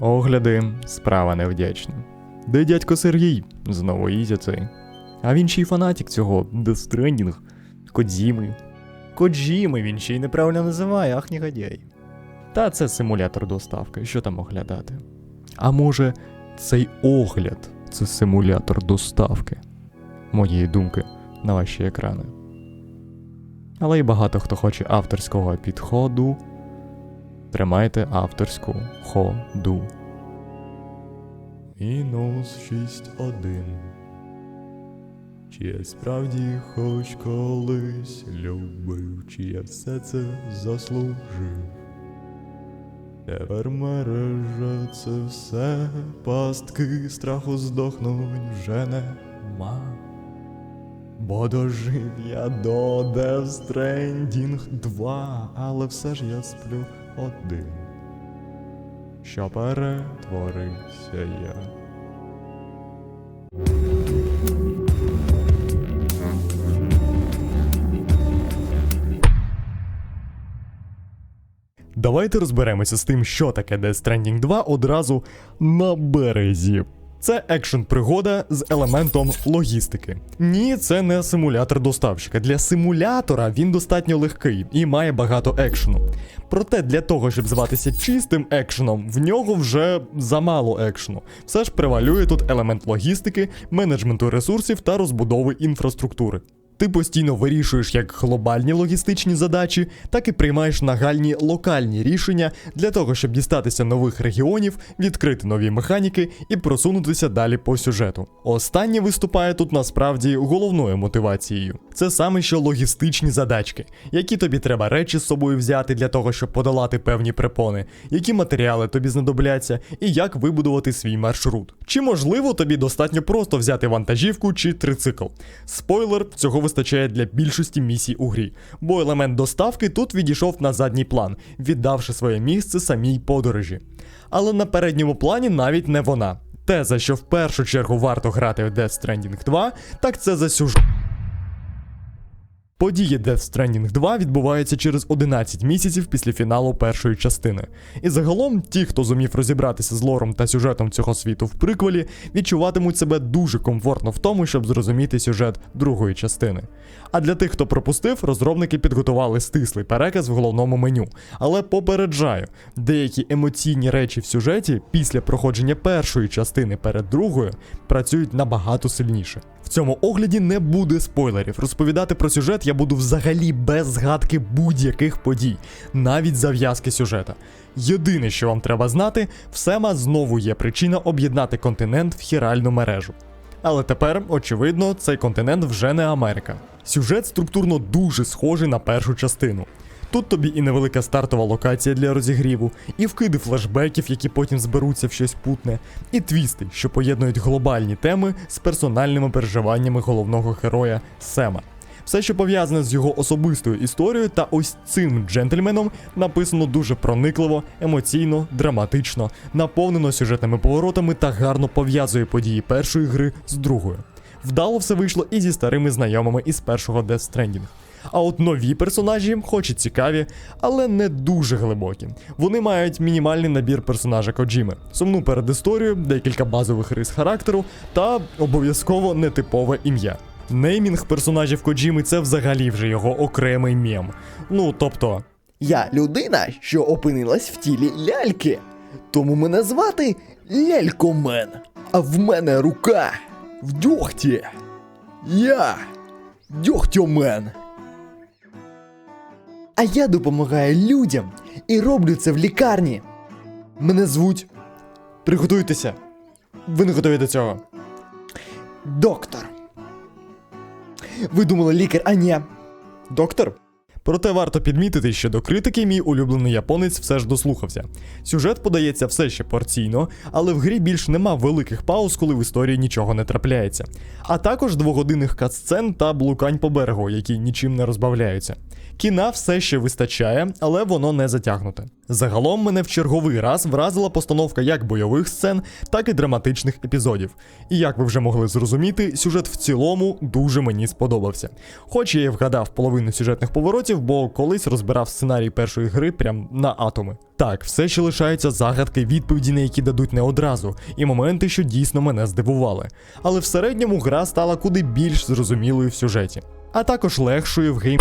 Огляди справа невдячна. Де дядько Сергій? Знову ізя цей. А він ще й фанатік цього Stranding. Кодзіми. Коджіми він ще й неправильно називає, ах негодяй. Та це симулятор доставки, що там оглядати? А може, цей огляд це симулятор доставки? Моєї думки на ваші екрани. Але й багато хто хоче авторського підходу. Тримайте авторську ходу. Мінус 6-1. Чи я справді хоч колись любив, чи я все це заслужив? Тепер мережа це все пастки страху здохнуть вже нема. Бо дожив я до Death Stranding 2, але все ж я сплю один. Що перетворився я. Давайте розберемося з тим, що таке Death Stranding 2 одразу на березі. Це екшн пригода з елементом логістики. Ні, це не симулятор доставщика. Для симулятора він достатньо легкий і має багато екшену. Проте для того, щоб зватися чистим екшеном, в нього вже замало екшену. Все ж превалює тут елемент логістики, менеджменту ресурсів та розбудови інфраструктури. Ти постійно вирішуєш як глобальні логістичні задачі, так і приймаєш нагальні локальні рішення для того, щоб дістатися нових регіонів, відкрити нові механіки і просунутися далі по сюжету. Останнє виступає тут насправді головною мотивацією. Це саме що логістичні задачки, які тобі треба речі з собою взяти для того, щоб подолати певні препони, які матеріали тобі знадобляться, і як вибудувати свій маршрут. Чи можливо тобі достатньо просто взяти вантажівку чи трицикл? Спойлер, цього вистачає для більшості місій у грі, бо елемент доставки тут відійшов на задній план, віддавши своє місце самій подорожі. Але на передньому плані навіть не вона. Те, за що в першу чергу варто грати в Death Stranding 2, так це за сюжет. Події Death Stranding 2 відбуваються через 11 місяців після фіналу першої частини. І загалом, ті, хто зумів розібратися з лором та сюжетом цього світу в приквелі, відчуватимуть себе дуже комфортно в тому, щоб зрозуміти сюжет другої частини. А для тих, хто пропустив, розробники підготували стислий переказ в головному меню. Але попереджаю, деякі емоційні речі в сюжеті після проходження першої частини перед другою працюють набагато сильніше. В цьому огляді не буде спойлерів. Розповідати про сюжет я буду взагалі без згадки будь-яких подій, навіть зав'язки сюжета. Єдине, що вам треба знати, в Сема знову є причина об'єднати континент в хіральну мережу. Але тепер, очевидно, цей континент вже не Америка. Сюжет структурно дуже схожий на першу частину. Тут тобі і невелика стартова локація для розігріву, і вкиди флешбеків, які потім зберуться в щось путне, і твісти, що поєднують глобальні теми з персональними переживаннями головного героя Сема. Все, що пов'язане з його особистою історією та ось цим джентльменом, написано дуже проникливо, емоційно, драматично, наповнено сюжетними поворотами та гарно пов'язує події першої гри з другою. Вдало все вийшло і зі старими знайомими із першого Death Stranding. А от нові персонажі, хоч і цікаві, але не дуже глибокі. Вони мають мінімальний набір персонажа Коджіми, сумну передісторію, декілька базових рис характеру та обов'язково нетипове ім'я. Неймінг персонажів Коджіми це взагалі вже його окремий мем. Ну тобто, Я людина, що опинилась в тілі ляльки. Тому мене звати Лялькомен. А в мене рука в дьогті. Я дьогтьомен. А я допомагаю людям і роблю це в лікарні. Мене звуть приготуйтеся. Ви не готові до цього. доктор. Ви думали лікар, а ні. Доктор? Проте варто підмітити, що до критики мій улюблений японець все ж дослухався. Сюжет подається все ще порційно, але в грі більш нема великих пауз, коли в історії нічого не трапляється. А також двогодинних катсцен та блукань по берегу, які нічим не розбавляються. Кіна все ще вистачає, але воно не затягнуте. Загалом мене в черговий раз вразила постановка як бойових сцен, так і драматичних епізодів. І як ви вже могли зрозуміти, сюжет в цілому дуже мені сподобався. Хоч я і вгадав половину сюжетних поворотів, бо колись розбирав сценарій першої гри прям на атоми. Так, все ще лишаються загадки, відповіді, на які дадуть не одразу, і моменти, що дійсно мене здивували. Але в середньому гра стала куди більш зрозумілою в сюжеті, а також легшою в гейм.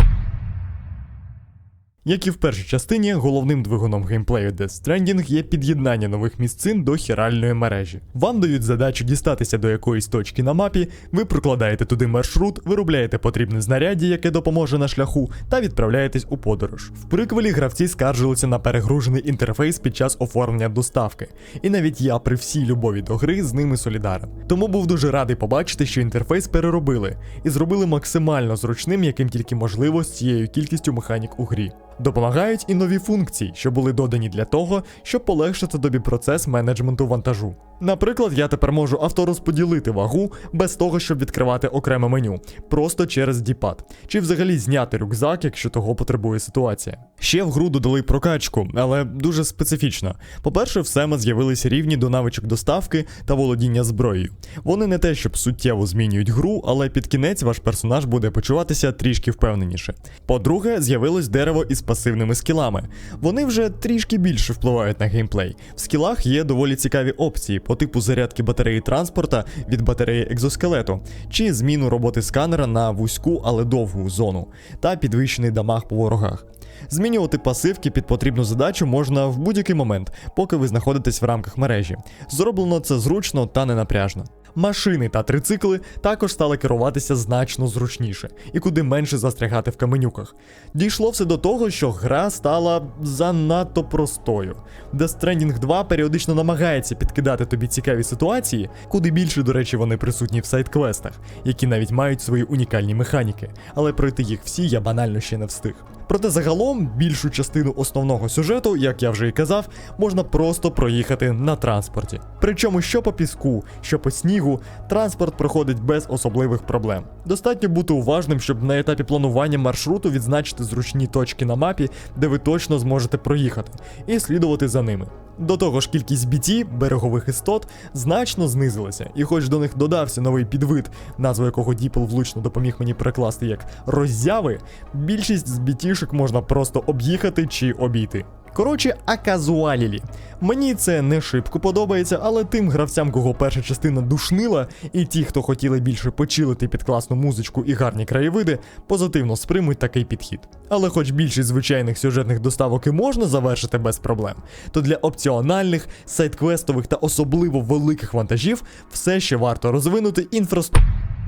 Як і в першій частині, головним двигуном геймплею Death Stranding є під'єднання нових місцин до хіральної мережі. Вам дають задачу дістатися до якоїсь точки на мапі, ви прокладаєте туди маршрут, виробляєте потрібне знаряддя, яке допоможе на шляху, та відправляєтесь у подорож. В приквелі гравці скаржилися на перегружений інтерфейс під час оформлення доставки. І навіть я при всій любові до гри з ними солідарен. Тому був дуже радий побачити, що інтерфейс переробили і зробили максимально зручним, яким тільки можливо з цією кількістю механік у грі. Допомагають і нові функції, що були додані для того, щоб полегшити тобі процес менеджменту вантажу. Наприклад, я тепер можу авторозподілити вагу без того, щоб відкривати окреме меню, просто через діпад, чи взагалі зняти рюкзак, якщо того потребує ситуація. Ще в гру додали прокачку, але дуже специфічно. По-перше, в Сема з'явилися рівні до навичок доставки та володіння зброєю. Вони не те, щоб суттєво змінюють гру, але під кінець ваш персонаж буде почуватися трішки впевненіше. По-друге, з'явилось дерево із пасивними скілами. Вони вже трішки більше впливають на геймплей. В скілах є доволі цікаві опції по типу зарядки батареї транспорта від батареї екзоскелету, чи зміну роботи сканера на вузьку, але довгу зону, та підвищений дамаг по ворогах. Змінювати пасивки під потрібну задачу можна в будь-який момент, поки ви знаходитесь в рамках мережі. Зроблено це зручно та ненапряжно. Машини та трицикли також стали керуватися значно зручніше і куди менше застрягати в каменюках. Дійшло все до того, що гра стала занадто простою. Death Stranding 2 періодично намагається підкидати тобі цікаві ситуації, куди більше, до речі, вони присутні в сайт-квестах, які навіть мають свої унікальні механіки, але пройти їх всі я банально ще не встиг. Проте загалом більшу частину основного сюжету, як я вже і казав, можна просто проїхати на транспорті. Причому що по піску, що по снігу, транспорт проходить без особливих проблем. Достатньо бути уважним, щоб на етапі планування маршруту відзначити зручні точки на мапі, де ви точно зможете проїхати, і слідувати за ними. До того ж, кількість біті берегових істот, значно знизилася, і хоч до них додався новий підвид, назву якого Діпл влучно допоміг мені перекласти як роззяви, більшість з бітішок можна просто об'їхати чи обійти. Коротше, аказуалілі. Мені це не шибко подобається, але тим гравцям, кого перша частина душнила, і ті, хто хотіли більше почилити під класну музичку і гарні краєвиди, позитивно сприймуть такий підхід. Але хоч більшість звичайних сюжетних доставок і можна завершити без проблем, то для опціональних, сайт-квестових та особливо великих вантажів все ще варто розвинути інфраструктуру.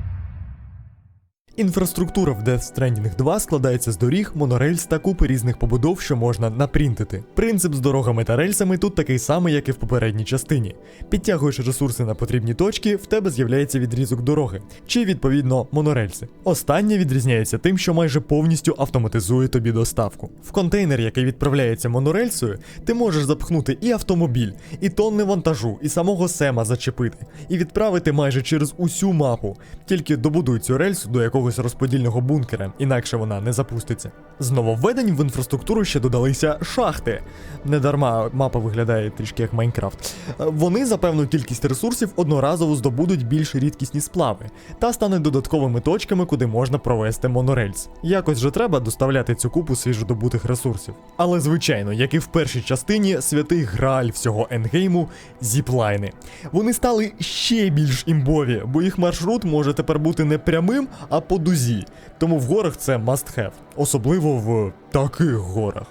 Інфраструктура в Death Stranding 2 складається з доріг, монорельс та купи різних побудов, що можна напринтити. Принцип з дорогами та рельсами тут такий самий, як і в попередній частині. Підтягуєш ресурси на потрібні точки, в тебе з'являється відрізок дороги, чи відповідно монорельси. Останнє відрізняється тим, що майже повністю автоматизує тобі доставку. В контейнер, який відправляється монорельсою, ти можеш запхнути і автомобіль, і тонни вантажу, і самого Сема зачепити, і відправити майже через усю мапу. Тільки добудуй цю рельсу до якогось розподільного бункера, інакше вона не запуститься. З нововведень в інфраструктуру ще додалися шахти. Недарма мапа виглядає трішки як Майнкрафт. Е, Вони за певну кількість ресурсів одноразово здобудуть більш рідкісні сплави та стануть додатковими точками, куди можна провести монорельс. Якось же треба доставляти цю купу свіжодобутих ресурсів. Але звичайно, як і в першій частині, святий граль всього ендгейму зіплайни. Вони стали ще більш імбові, бо їх маршрут може тепер бути не прямим, а по дузі. Тому в горах це must have. Особливо в таких горах.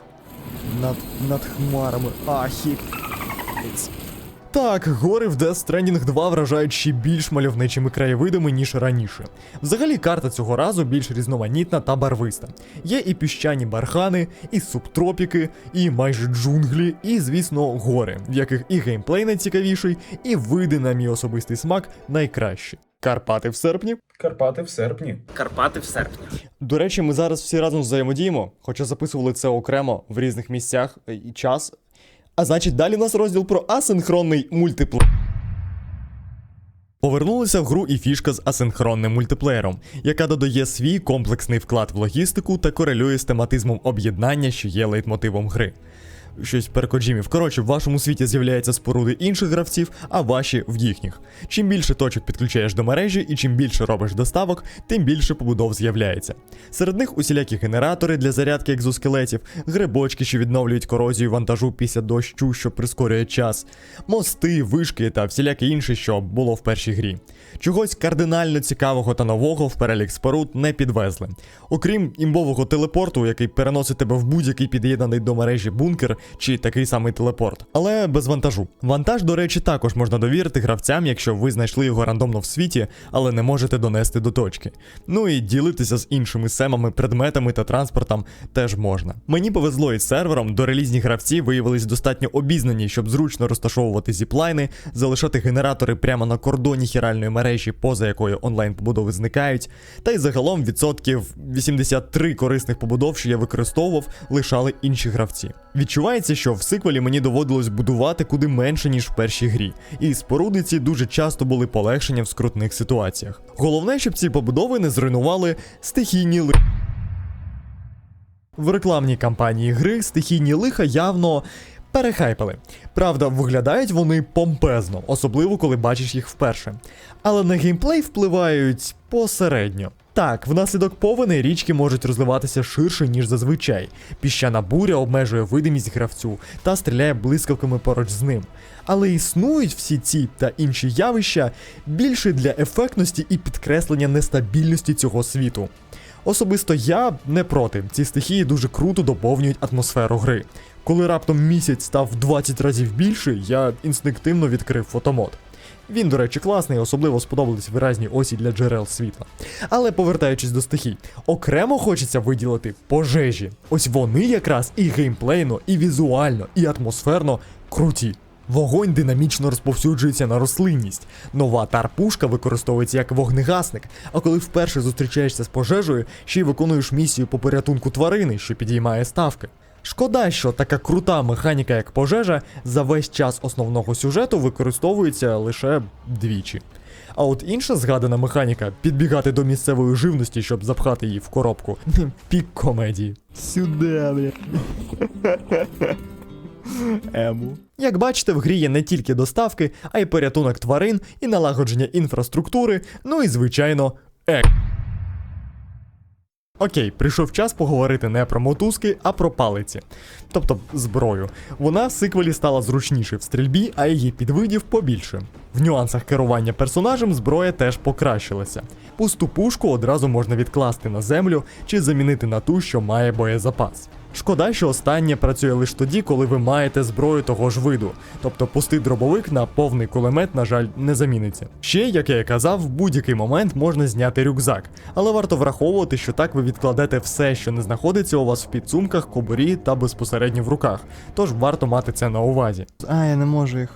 Над, над хмарами. Ахі. Так, гори в Death Stranding 2 вражають ще більш мальовничими краєвидами, ніж раніше. Взагалі, карта цього разу більш різноманітна та барвиста. Є і піщані бархани, і субтропіки, і майже джунглі, і, звісно, гори, в яких і геймплей найцікавіший, і види, на мій особистий смак, найкращі. Карпати в серпні. Карпати в серпні. Карпати в серпні. До речі, ми зараз всі разом взаємодіємо, хоча записували це окремо в різних місцях е, і час. А значить, далі у нас розділ про асинхронний мультиплеєр. Повернулася в гру і фішка з асинхронним мультиплеєром, яка додає свій комплексний вклад в логістику та корелює з тематизмом об'єднання, що є лейтмотивом гри. Щось перекоджімів. Коротше, в вашому світі з'являються споруди інших гравців, а ваші в їхніх. Чим більше точок підключаєш до мережі і чим більше робиш доставок, тим більше побудов з'являється. Серед них усілякі генератори для зарядки екзоскелетів, грибочки, що відновлюють корозію вантажу після дощу, що прискорює час, мости, вишки та всіляке інше, що було в першій грі. Чогось кардинально цікавого та нового в перелік споруд не підвезли. Окрім імбового телепорту, який переносить тебе в будь-який під'єднаний до мережі бункер чи такий самий телепорт, але без вантажу. Вантаж, до речі, також можна довірити гравцям, якщо ви знайшли його рандомно в світі, але не можете донести до точки. Ну і ділитися з іншими семами, предметами та транспортом теж можна. Мені повезло із сервером, до релізні гравці виявились достатньо обізнані, щоб зручно розташовувати зіплайни, залишати генератори прямо на кордоні хіральної мережі, поза якою онлайн побудови зникають. Та й загалом відсотків 83 корисних побудов, що я використовував, лишали інші гравці. Відчувається, що в сиквелі мені доводилось будувати куди менше, ніж в першій грі, і споруди ці дуже часто були полегшенням в скрутних ситуаціях. Головне, щоб ці побудови не зруйнували стихійні ли. В рекламній кампанії гри стихійні лиха явно перехайпали. Правда, виглядають вони помпезно, особливо коли бачиш їх вперше. Але на геймплей впливають посередньо. Так, внаслідок повені річки можуть розливатися ширше, ніж зазвичай. Піщана буря обмежує видимість гравцю та стріляє блискавками поруч з ним. Але існують всі ці та інші явища більше для ефектності і підкреслення нестабільності цього світу. Особисто я не проти. Ці стихії дуже круто доповнюють атмосферу гри. Коли раптом місяць став в 20 разів більший, я інстинктивно відкрив фотомод. Він, до речі, класний, особливо сподобались виразні осі для джерел світла. Але повертаючись до стихій, окремо хочеться виділити пожежі. Ось вони якраз і геймплейно, і візуально, і атмосферно круті. Вогонь динамічно розповсюджується на рослинність. Нова тарпушка використовується як вогнегасник, а коли вперше зустрічаєшся з пожежею, ще й виконуєш місію по порятунку тварини, що підіймає ставки. Шкода, що така крута механіка, як пожежа, за весь час основного сюжету використовується лише двічі. А от інша згадана механіка підбігати до місцевої живності, щоб запхати її в коробку. Пік комедії. Сюди, бля. Ему. Як бачите, в грі є не тільки доставки, а й порятунок тварин і налагодження інфраструктури, ну і звичайно, ек. Окей, прийшов час поговорити не про мотузки, а про палиці, тобто зброю. Вона в сиквелі стала зручніше в стрільбі, а її підвидів побільше. В нюансах керування персонажем зброя теж покращилася. Пусту пушку одразу можна відкласти на землю чи замінити на ту, що має боєзапас. Шкода, що останнє працює лише тоді, коли ви маєте зброю того ж виду. Тобто пустий дробовик на повний кулемет, на жаль, не заміниться. Ще, як я і казав, в будь-який момент можна зняти рюкзак, але варто враховувати, що так ви відкладете все, що не знаходиться у вас в підсумках, кобурі та безпосередньо в руках. Тож варто мати це на увазі. А, я не можу їх.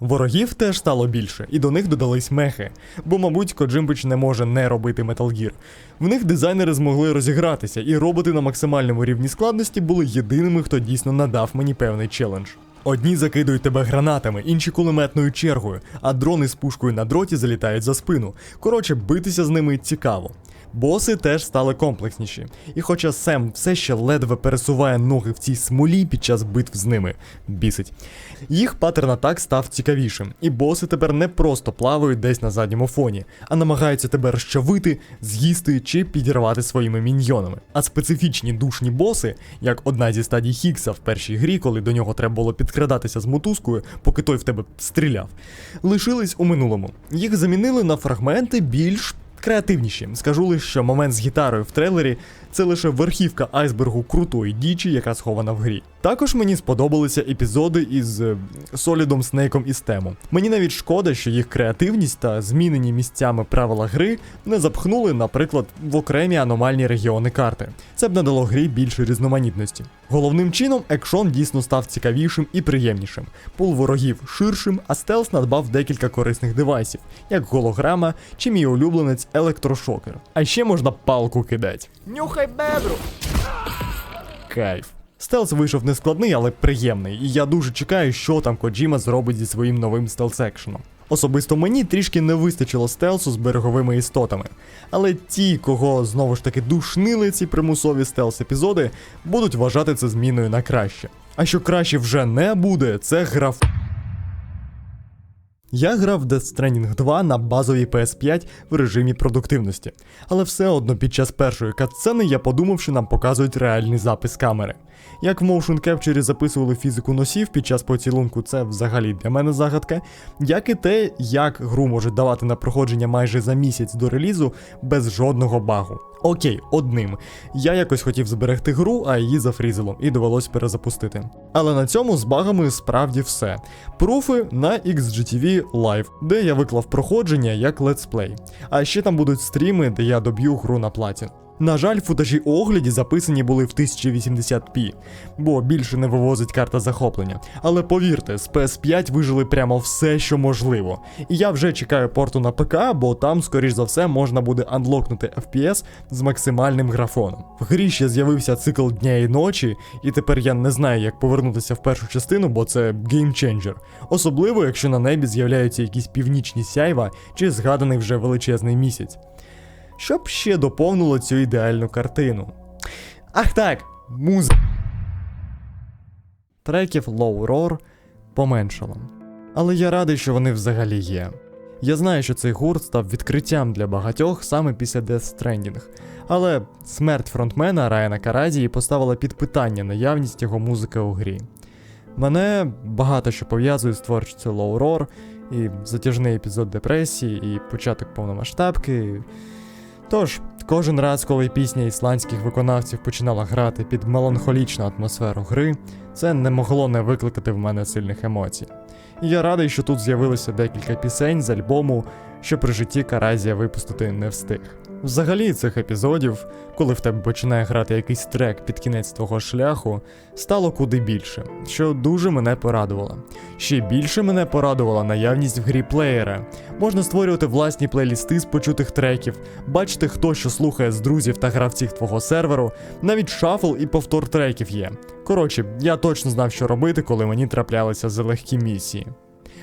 Ворогів теж стало більше, і до них додались мехи. Бо, мабуть, Коджимбич не може не робити Metal Gear. В них дизайнери змогли розігратися, і роботи на максимальному рівні складності були єдиними, хто дійсно надав мені певний челендж. Одні закидують тебе гранатами, інші кулеметною чергою, а дрони з пушкою на дроті залітають за спину. Коротше, битися з ними цікаво. Боси теж стали комплексніші. І хоча Сем все ще ледве пересуває ноги в цій смолі під час битв з ними, бісить. Їх паттерн атак став цікавішим, і боси тепер не просто плавають десь на задньому фоні, а намагаються тебе розчавити, з'їсти чи підірвати своїми міньйонами. А специфічні душні боси, як одна зі стадій Хікса в першій грі, коли до нього треба було підкрадатися з мотузкою, поки той в тебе стріляв, лишились у минулому. Їх замінили на фрагменти більш креативніші. Скажу лише, що момент з гітарою в трейлері це лише верхівка айсбергу крутої дічі, яка схована в грі. Також мені сподобалися епізоди із е, Солідом Снейком і Стемом. Мені навіть шкода, що їх креативність та змінені місцями правила гри не запхнули, наприклад, в окремі аномальні регіони карти. Це б надало грі більше різноманітності. Головним чином, екшон дійсно став цікавішим і приємнішим. Пул ворогів ширшим, а стелс надбав декілька корисних девайсів, як голограма чи мій улюбленець електрошокер. А ще можна палку кидать. Нюхай бебру! Кайф. Стелс вийшов нескладний, але приємний, і я дуже чекаю, що там Коджіма зробить зі своїм новим стелс-екшеном. Особисто мені трішки не вистачило стелсу з береговими істотами. Але ті, кого знову ж таки душнили ці примусові стелс-епізоди, будуть вважати це зміною на краще. А що краще вже не буде, це граф. Я грав Death Stranding 2 на базовій PS5 в режимі продуктивності, але все одно під час першої катсцени я подумав, що нам показують реальний запис камери. Як в Motion Capture записували фізику носів під час поцілунку, це взагалі для мене загадка, як і те, як гру може давати на проходження майже за місяць до релізу без жодного багу. Окей, одним. Я якось хотів зберегти гру, а її зафрізило, і довелось перезапустити. Але на цьому з багами справді все. Пруфи на XGTV Live, де я виклав проходження як летсплей. А ще там будуть стріми, де я доб'ю гру на платін. На жаль, футажі огляді записані були в 1080p, бо більше не вивозить карта захоплення. Але повірте, з PS5 вижили прямо все, що можливо. І я вже чекаю порту на ПК, бо там, скоріш за все, можна буде анлокнути FPS з максимальним графоном. В грі ще з'явився цикл дня і ночі, і тепер я не знаю, як повернутися в першу частину, бо це геймченджер. Особливо, якщо на небі з'являються якісь північні сяйва чи згаданий вже величезний місяць. Щоб ще доповнило цю ідеальну картину. Ах так, музика. Треків Low Roar поменшало. Але я радий, що вони взагалі є. Я знаю, що цей гурт став відкриттям для багатьох саме після Death Stranding, але смерть фронтмена Райана Карадії поставила під питання наявність його музики у грі. Мене багато що пов'язує з творчістю Roar, і затяжний епізод депресії, і початок повномасштабки. Тож, кожен раз, коли пісня ісландських виконавців починала грати під меланхолічну атмосферу гри, це не могло не викликати в мене сильних емоцій. І я радий, що тут з'явилося декілька пісень з альбому, що при житті Каразія випустити не встиг. Взагалі цих епізодів, коли в тебе починає грати якийсь трек під кінець твого шляху, стало куди більше, що дуже мене порадувало. Ще більше мене порадувала наявність в грі плеєра. Можна створювати власні плейлісти з почутих треків, бачити, хто що слухає з друзів та гравців твого серверу, навіть шафл і повтор треків є. Коротше, я точно знав, що робити, коли мені траплялися залегкі місії.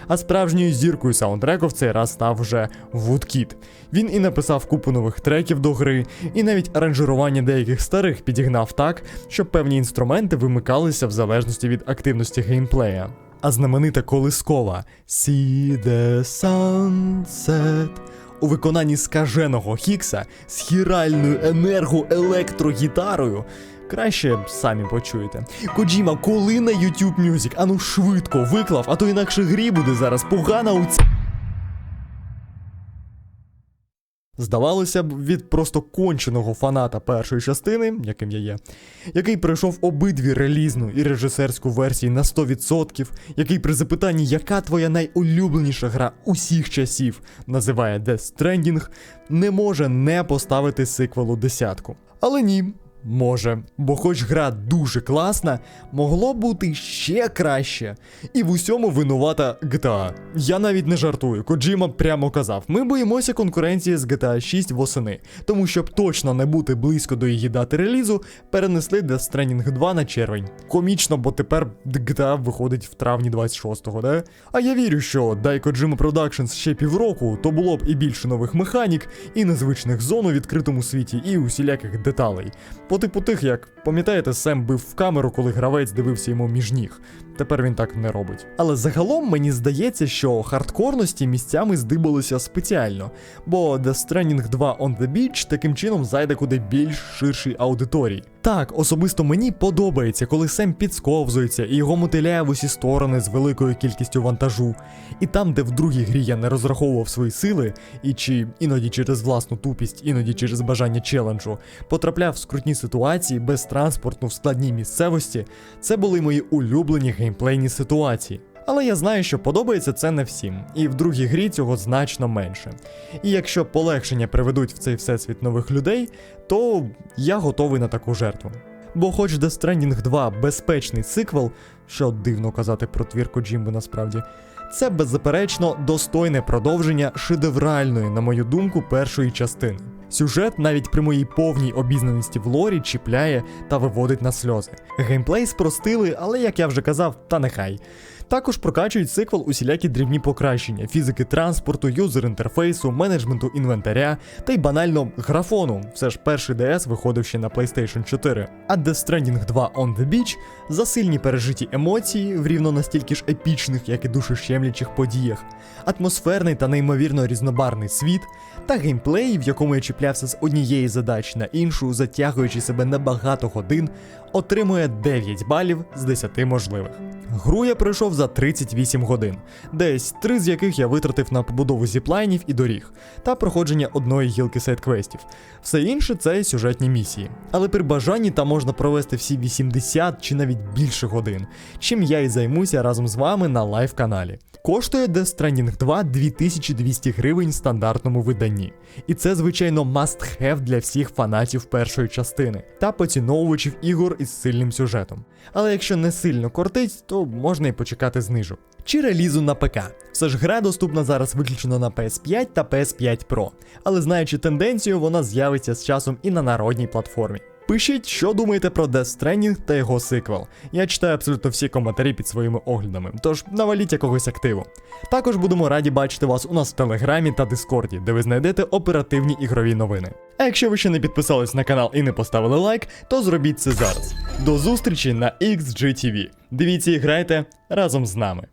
А справжньою зіркою саундтреку в цей раз став вже Woodkid. Він і написав купу нових треків до гри, і навіть аранжирування деяких старих підігнав так, щоб певні інструменти вимикалися в залежності від активності геймплея. А знаменита колискова See the sunset у виконанні скаженого Хікса з хіральною енергоелектрогітарою. Краще самі почуєте. Коджіма, коли на YouTube Music? Ану швидко виклав, а то інакше грі буде зараз погана у ці. Здавалося б, від просто конченого фаната першої частини, яким я є, який пройшов обидві релізну і режисерську версії на 100%, який при запитанні, яка твоя найулюбленіша гра усіх часів, називає Death Stranding, не може не поставити сиквелу десятку. Але ні, Може, бо хоч гра дуже класна, могло бути ще краще. І в усьому винувата GTA. Я навіть не жартую. Коджіма прямо казав: ми боїмося конкуренції з GTA 6 восени, тому щоб точно не бути близько до її дати релізу, перенесли Death Stranding 2 на червень. Комічно, бо тепер GTA виходить в травні 26-го, да? А я вірю, що дай Kojima Productions ще півроку, то було б і більше нових механік, і незвичних зон у відкритому світі, і усіляких деталей. По типу тих, як пам'ятаєте, Сем бив в камеру, коли гравець дивився йому між ніг. Тепер він так не робить. Але загалом мені здається, що хардкорності місцями здибалися спеціально, бо The Stranding 2 on the Beach таким чином зайде куди більш ширшій аудиторії. Так, особисто мені подобається, коли Сем підсковзується і його мотиляє в усі сторони з великою кількістю вантажу. І там, де в другій грі я не розраховував свої сили, і чи іноді через власну тупість, іноді через бажання челенджу, потрапляв в скрутні ситуації без транспорту в складній місцевості, це були мої улюблені геймплейні ситуації. Але я знаю, що подобається це не всім, і в другій грі цього значно менше. І якщо полегшення приведуть в цей всесвіт нових людей, то я готовий на таку жертву. Бо хоч The Stranding 2 безпечний сиквел, що дивно казати про твірку Коджімби насправді, це беззаперечно достойне продовження шедевральної, на мою думку, першої частини. Сюжет навіть при моїй повній обізнаності в лорі чіпляє та виводить на сльози. Геймплей спростили, але як я вже казав, та нехай. Також прокачують сиквел усілякі дрібні покращення фізики транспорту, юзер інтерфейсу, менеджменту інвентаря та й банально графону. Все ж перший DS виходив ще на PlayStation 4. А Death Stranding 2 On the Beach за сильні пережиті емоції в рівно настільки ж епічних, як і душещемлячих подіях, атмосферний та неймовірно різнобарний світ, та геймплей, в якому я чіплявся з однієї задачі на іншу, затягуючи себе на багато годин, отримує 9 балів з 10 можливих. Гру я пройшов за 38 годин, десь 3 з яких я витратив на побудову зіплайнів і доріг, та проходження одної гілки сайт-квестів. Все інше це сюжетні місії. Але при бажанні там можна провести всі 80 чи навіть більше годин, чим я і займуся разом з вами на лайв-каналі. Коштує Death Stranding 2 2200 гривень в стандартному виданні. І це, звичайно, must have для всіх фанатів першої частини та поціновувачів ігор із сильним сюжетом. Але якщо не сильно кортить, то можна і почекати знижу. Чи релізу на ПК. Все ж гра доступна зараз виключно на PS5 та PS5 Pro, але знаючи тенденцію, вона з'явиться з часом і на народній платформі. Пишіть, що думаєте про Death Stranding та його сиквел. Я читаю абсолютно всі коментарі під своїми оглядами, тож наваліть якогось активу. Також будемо раді бачити вас у нас в Телеграмі та Дискорді, де ви знайдете оперативні ігрові новини. А якщо ви ще не підписались на канал і не поставили лайк, то зробіть це зараз. До зустрічі на XGTV. Дивіться і грайте разом з нами.